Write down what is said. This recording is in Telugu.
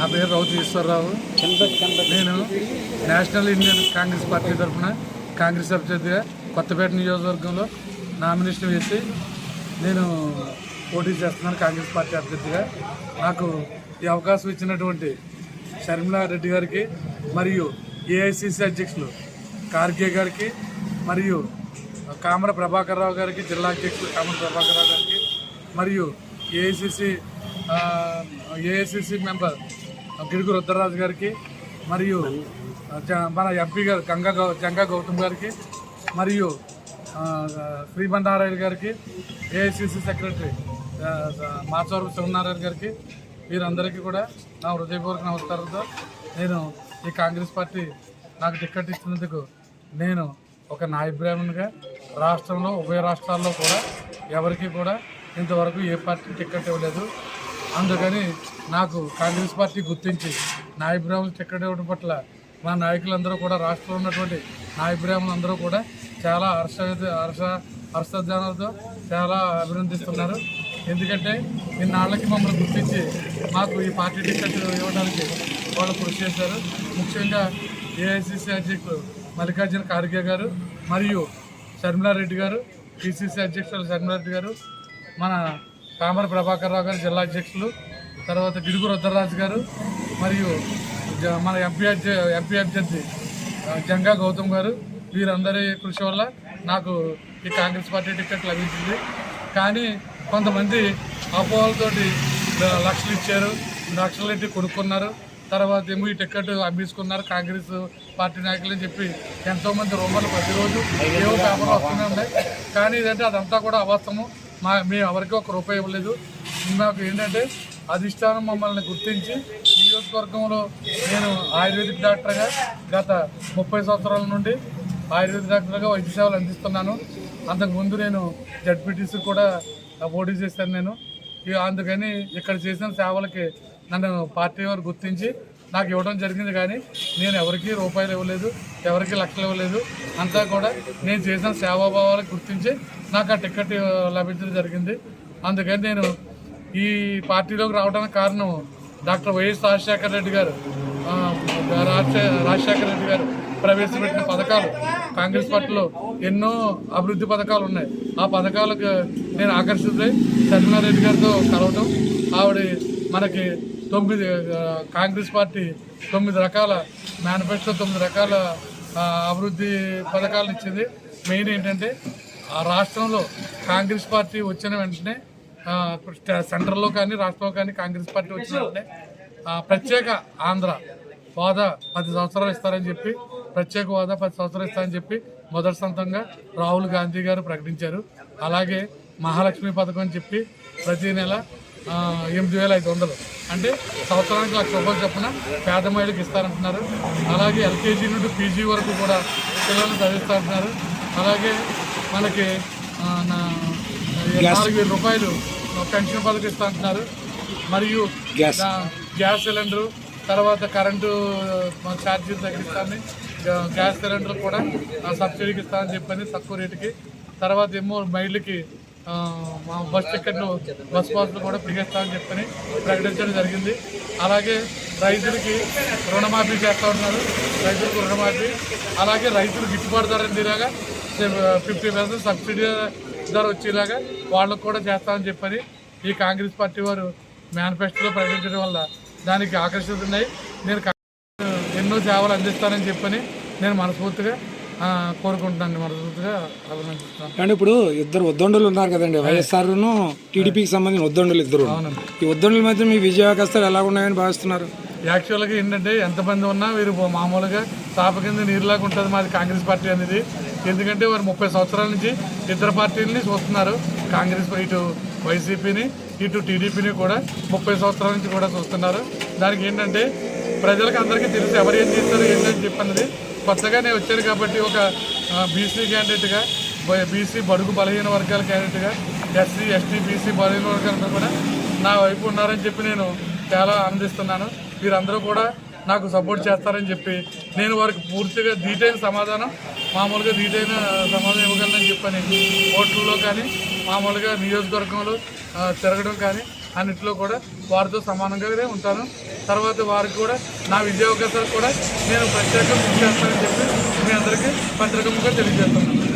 నా పేరు రౌతు ఈశ్వరరావు. నేను నేషనల్ ఇండియన్ కాంగ్రెస్ పార్టీ తరఫున కాంగ్రెస్ అభ్యర్థిగా కొత్తపేట నియోజకవర్గంలో నామినేషన్ వేసి నేను పోటీ చేస్తున్నాను కాంగ్రెస్ పార్టీ అభ్యర్థిగా. నాకు ఈ అవకాశం ఇచ్చినటువంటి షర్మిలా రెడ్డి గారికి మరియు ఏఐసిసి అధ్యక్షులు కార్గే గారికి మరియు కామర ప్రభాకర్ రావు గారికి జిల్లా అధ్యక్షులు కామర ప్రభాకర్ రావు గారికి మరియు AICC AICC member Gidugu Rudraraju గారికి మరియు జ- మన ఎంపీ గారు గంగా గౌ జంగా గౌతమ్ గారికి మరియు ఆ, గారికి ఏఐసిసి సెక్రటరీ ఆ, మాచవరపు శివనారాయణ గారికి వీరందరికీ కూడా నా హృదయపూర్వక నమస్కారంతో నేను ఈ కాంగ్రెస్ పార్టీ నాకు టిక్కెట్ ఇచ్చినందుకు నేను ఒక నాయబ్రాహ్మణ్గా రాష్ట్రంలో ఉభయ రాష్ట్రాల్లో కూడా ఎవరికి కూడా ఇంతవరకు ఏ పార్టీ టిక్కెట్ ఇవ్వలేదు. అందుకని నాకు కాంగ్రెస్ పార్టీ గుర్తించి నాయబ్రాహ్మణులు టికెట్ ఇవ్వడం పట్ల మా నాయకులందరూ కూడా రాష్ట్రంలో ఉన్నటువంటి నాయబ్రాహ్మణులు అందరూ కూడా చాలా హర్ష హర్ష హర్షధ్యానాలతో చాలా అభినందిస్తున్నారు. ఎందుకంటే ఇన్నాళ్ళకి మమ్మల్ని గుర్తించి మాకు ఈ పార్టీ టికెట్ ఇవ్వడానికి వాళ్ళు కృషి చేశారు. ముఖ్యంగా ఏఐసిసి అధ్యక్షులు మల్లికార్జున ఖార్గే గారు మరియు షర్మిలారెడ్డి గారు పిసిసి అధ్యక్షులు శర్మిలారెడ్డి గారు మన కామర ప్రభాకర్ రావు గారు జిల్లా అధ్యక్షులు తర్వాత గిడుగు రుద్రరాజు గారు మరియు జ- మన ఎంపీ అధ్య ఎంపీ అభ్యర్థి జంగా గౌతమ్ గారు వీరందరి కృషి వల్ల నాకు ఈ కాంగ్రెస్ పార్టీ టికెట్ లభించింది. కానీ కొంతమంది అపోహలతోటి లక్షలు ఇచ్చారు లక్షలు ఎట్టి కొనుక్కున్నారు తర్వాత ఏమో ఈ టికెట్ అమ్మేసుకున్నారు కాంగ్రెస్ పార్టీ నాయకులు అని చెప్పి ఎంతోమంది రూమర్లు ప్రతిరోజు ఏవో పేపర్లు వస్తూనే ఉన్నాయి కానీ ఇదంటే అదంతా కూడా అవాస్తవము మా మేము ఎవరికి ఒక రూపాయి ఇవ్వలేదు. మాకు ఏంటంటే అధిష్టానం మమ్మల్ని గుర్తించి నియోజకవర్గంలో నేను ఆయుర్వేదిక్ డాక్టర్గా గత ముప్పై సంవత్సరాల నుండి ఆయుర్వేదిక్ డాక్టర్గా వైద్య సేవలు అందిస్తున్నాను. అంతకుముందు నేను జడ్పీటీసీ కూడా పోటీ చేశాను నేను. అందుకని ఇక్కడ చేసిన సేవలకి నన్ను పార్టీ వారు గుర్తించి నాకు ఇవ్వడం జరిగింది కానీ నేను ఎవరికి రూపాయలు ఇవ్వలేదు ఎవరికి లక్షలు ఇవ్వలేదు. అంతా కూడా నేను చేసిన సేవాభావాలకు గుర్తించి నాకు ఆ టికెట్ లభించడం జరిగింది. అందుకని నేను ఈ పార్టీలోకి రావడానికి కారణం డాక్టర్ వైఎస్ రాజశేఖర రెడ్డి గారు. రాజశే రాజశేఖర రెడ్డి గారు ప్రవేశపెట్టిన పథకాలు కాంగ్రెస్ పార్టీలో ఎన్నో అభివృద్ధి పథకాలు ఉన్నాయి. ఆ పథకాలకు నేను ఆకర్షితులై శర్మిలారెడ్డి గారితో కలవటం ఆవిడ మనకి తొమ్మిది కాంగ్రెస్ పార్టీ తొమ్మిది రకాల మేనిఫెస్టో తొమ్మిది రకాల అభివృద్ధి పథకాలు ఇచ్చింది. మెయిన్ ఏంటంటే ఆ రాష్ట్రంలో కాంగ్రెస్ పార్టీ వచ్చిన వెంటనే సెంట్రల్లో కానీ రాష్ట్రంలో కానీ కాంగ్రెస్ పార్టీ వచ్చిన వెంటనే ప్రత్యేక ఆంధ్ర హోదా పది సంవత్సరాలు ఇస్తారని చెప్పి ప్రత్యేక హోదా పది సంవత్సరాలు ఇస్తారని చెప్పి మొదటి సొంతంగా రాహుల్ గాంధీ గారు ప్రకటించారు. అలాగే మహాలక్ష్మి పథకం అని చెప్పి ప్రతి నెల ఎనిమిది వేల ఐదు వందలు. అంటే సంవత్సరానికి లక్ష రూపాయలు చొప్పున పేద మహిళలకు ఇస్తారంటున్నారు. అలాగే ఎల్కేజీ నుండి పీజీ వరకు కూడా పిల్లల్ని చదివిస్తారంటున్నారు. అలాగే మనకి నాలుగు వేల రూపాయలు పెన్షన్ పథకం ఇస్తా అంటున్నారు మరియు గ్యాస్. సిలిండరు తర్వాత కరెంటు ఛార్జీలు తగ్గిస్తానని గా- గ్యాస్ సిలిండర్ కూడా సబ్సిడీకి ఇస్తానని చెప్పని తక్కువ రేటుకి తర్వాత ఏమో మహిళలకి ఆ, మా బస్ టికెట్లు బస్ పాసులు కూడా పిగిస్తామని చెప్పని ప్రకటించడం జరిగింది. అలాగే రైతులకి రుణమాఫీ చేస్తూ ఉన్నారు. రైతులకు రుణమాఫీ అలాగే రైతులు గిట్టుబాటు ధర అందేలాగా ఫిఫ్టీ పర్సెంట్ సబ్సిడీ ధర వచ్చేలాగా వాళ్ళకు కూడా చేస్తామని చెప్పని ఈ కాంగ్రెస్ పార్టీ వారు మేనిఫెస్టోలో ప్రకటించడం వల్ల దానికి ఆకర్షితున్నాయి నేను ఎన్నో సేవలు అందిస్తానని చెప్పని నేను మనస్ఫూర్తిగా కోరుకుంటున్నాను మనస్ఫూర్తిగా ఇప్పుడు ఇద్దరు ఉద్దండులు ఉన్నారు కదండి. వైఎస్ఆర్ను టీడీపీకి సంబంధించిన ఉద్దండులు ఇద్దరు. ఈ ఉద్దండుల మధ్య మీ విజయావకాశాలు ఎలా ఉన్నాయని భావిస్తున్నారు? యాక్చువల్గా ఏంటంటే ఎంతమంది ఉన్నా వీరు మామూలుగా చాప కింద నీరులాగా ఉంటుంది మాది కాంగ్రెస్ పార్టీ అనేది. ఎందుకంటే వారు ముప్పై సంవత్సరాల నుంచి ఇద్దరు పార్టీలని చూస్తున్నారు. కాంగ్రెస్ ఇటు వైసీపీని ఇటు టీడీపీని కూడా ముప్పై సంవత్సరాల నుంచి కూడా చూస్తున్నారు. దానికి ఏంటంటే ప్రజలకు అందరికీ తెలుసు ఎవరు ఏం చేస్తారు ఏంటని చెప్పన్నది. కొత్తగానే వచ్చారు కాబట్టి ఒక బీసీ క్యాండిడేట్గా బీసీ బడుగు బలహీన వర్గాల క్యాండిడేట్గా ఎస్సీ ఎస్టీ బీసీ బలహీన వర్గాలంతా కూడా నా వైపు ఉన్నారని చెప్పి నేను చాలా ఆనందిస్తున్నాను. వీరందరూ కూడా నాకు సపోర్ట్ చేస్తారని చెప్పి నేను వారికి పూర్తిగా డీటెయిల్ సమాధానం మామూలుగా డీటెయిల్ సమాధానం ఇవ్వగలనని చెప్పని ఓట్లలో కానీ మామూలుగా నియోజకవర్గంలో తిరగడం కానీ అన్నింటిలో కూడా వారితో సమానంగానే ఉంటాను. తర్వాత వారికి కూడా నా విద్యావకాశాలు కూడా నేను ప్రత్యేకంగా చేస్తానని చెప్పి మీ అందరికీ పత్రికముగా తెలియజేస్తున్నాను.